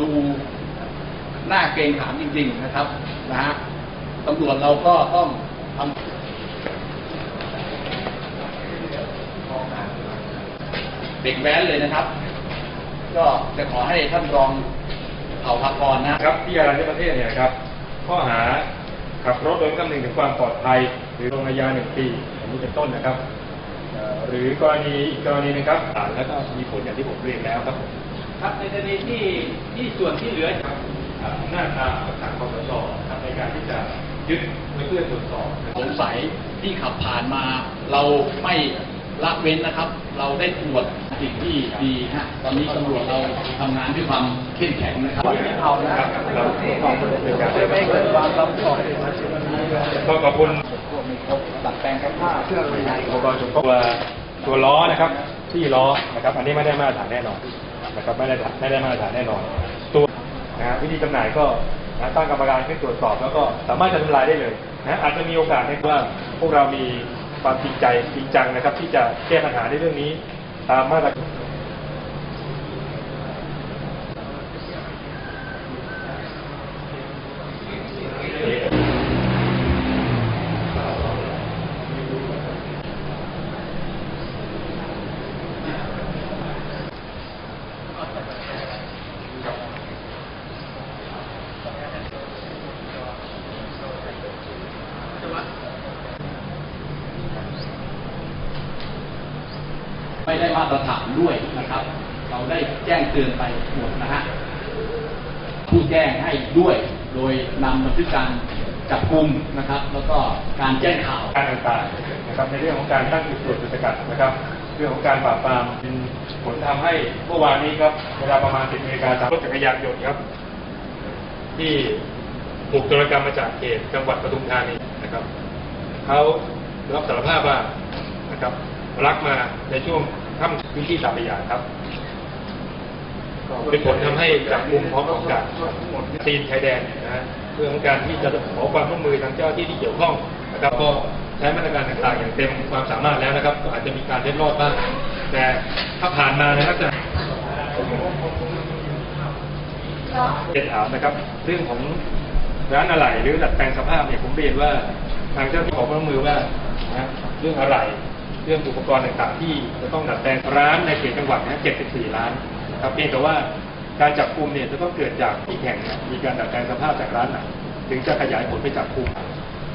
ดูหน่าเกรงขามจริง ๆ นะครับนะฮะตำรวจเราก็ต้องทำเด็กแว้นเลยนะครับ ก็จะขอให้ท่านรองเผ่าพักกรนะครับที่อารัญญประเทศเนี่ยครับ ข้อหาขับรถโดยไม่คำนึงถึงความปลอดภัย หรือลงอาญาหนึ่งปีอย่างนี้เป็นต้นนะครับ หรือกรณีอีกกรณีนึงครับศาลแล้วก็มีผลอย่างที่ผมเรียนแล้วครับผม ครับในกรณีที่ที่ส่วนที่เหลือครับอ่าอำนาจตามคำสั่งคสชครับในการที่จะยึดไว้เพื่อตรวจสอบนะครับสงสัยที่ขับผ่านมาเราไม่ละเว้นนะครับ เราได้ตรวจสิ่งที่ดีฮะตอนนี้ตำรวจเราทำงานด้วยความเข้มแข็งนะครับเอานะครับเราเป็นการไม่เกิดความรับผิดชอบก็ขอบคุณตัดแปลงกับผ้าเครื่องในอุปกรณ์เฉพาะตัวตัวล้อนะครับ ที่ล้อนะครับ อันนี้ไม่ได้มาตรฐานแน่นอน นะครับไม่ได้ไม่ได้มาตรฐานแน่นอน ตัวนะฮะวิธีจำหน่ายก็นะตั้งกรรมการขึ้นตรวจสอบ แล้วก็สามารถจะทำลายได้เลยนะอาจจะมีโอกาสในว่าพวกเรามีความจริงใจจริงจังนะครับ ที่จะแก้ปัญหาในเรื่องนี้ตามมาตรฐาร ได้มาตรฐานด้วยนะครับ เราได้แจ้งเตือนไปหมดนะฮะผู้แจ้งให้ด้วย โดยนำบันทึกการจับกลุ่มนะครับ แล้วก็การแจ้งข่าวการต่างๆนะครับในเรื่องของการตั้งจุดตรวจจุดสกัดนะครับ เรื่องของการปราบปรามเป็นผลทำให้เมื่อวานนี้ครับเวลาประมาณ 10นาฬิกาตามรถจักรยานยนต์ครับ ที่ถูกโจรกรรมมาจากเขตจังหวัดปทุมธานีนะครับเขารับสารภาพว่านะครับรักมาในช่วง ค่ำพื้นที่สามพรานครับเป็นผลทำให้จับกลุ่มพร้อมกับการซีนชายแดนนะฮะเพื่อของการที่จะขอความร่วมมือทางเจ้าหน้าที่ที่เกี่ยวข้องนะครับก็ใช้มาตรการต่างๆอย่างเต็มความสามารถแล้วนะครับ ก็อาจจะมีการเล็ดรอดบ้าง แต่ถ้าผ่านมาในลักษณะเรียนถามนะครับ เรื่องของร้านอะไหล่หรือดัดแปลงสภาพเนี่ยผมเรียนว่าทางเจ้าหน้าที่ขอความร่วมมือว่านะเรื่องอะไหล่เรื่องอุปกรณ์ต่างๆ ที่จะต้องดัดแปลงร้านในเขตจังหวัดนะ74ล้านครับเพียงแต่ว่าการจับกลุ่มเนี่ยจะต้องเกิดจากที่แข่งมีการดัดแปลงสภาพจากร้านไหนถึงจะขยายผลไปจับกลุ่ม